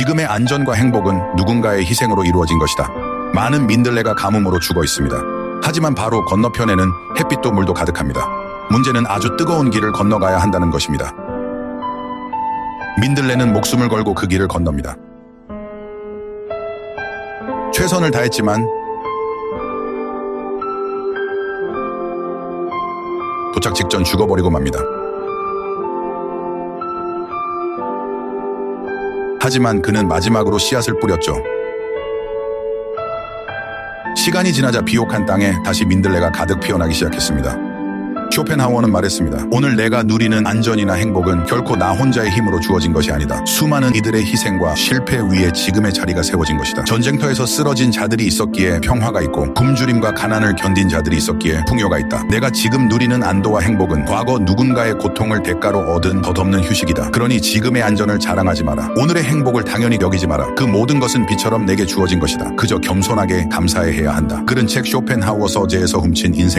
지금의 안전과 행복은 누군가의 희생으로 이루어진 것이다. 많은 민들레가 가뭄으로 죽어 있습니다. 하지만 바로 건너편에는 햇빛도 물도 가득합니다. 문제는 아주 뜨거운 길을 건너가야 한다는 것입니다. 민들레는 목숨을 걸고 그 길을 건넙니다. 최선을 다했지만 도착 직전 죽어버리고 맙니다. 하지만 그는 마지막으로 씨앗을 뿌렸죠. 시간이 지나자 비옥한 땅에 다시 민들레가 가득 피어나기 시작했습니다. 쇼펜하우어는 말했습니다. 오늘 내가 누리는 안전이나 행복은 결코 나 혼자의 힘으로 주어진 것이 아니다. 수많은 이들의 희생과 실패 위에 지금의 자리가 세워진 것이다. 전쟁터에서 쓰러진 자들이 있었기에 평화가 있고 굶주림과 가난을 견딘 자들이 있었기에 풍요가 있다. 내가 지금 누리는 안도와 행복은 과거 누군가의 고통을 대가로 얻은 덧없는 휴식이다. 그러니 지금의 안전을 자랑하지 마라. 오늘의 행복을 당연히 여기지 마라. 그 모든 것은 비처럼 내게 주어진 것이다. 그저 겸손하게 감사해야 한다. 글은 책 쇼펜하우어 서재에서 훔친 인생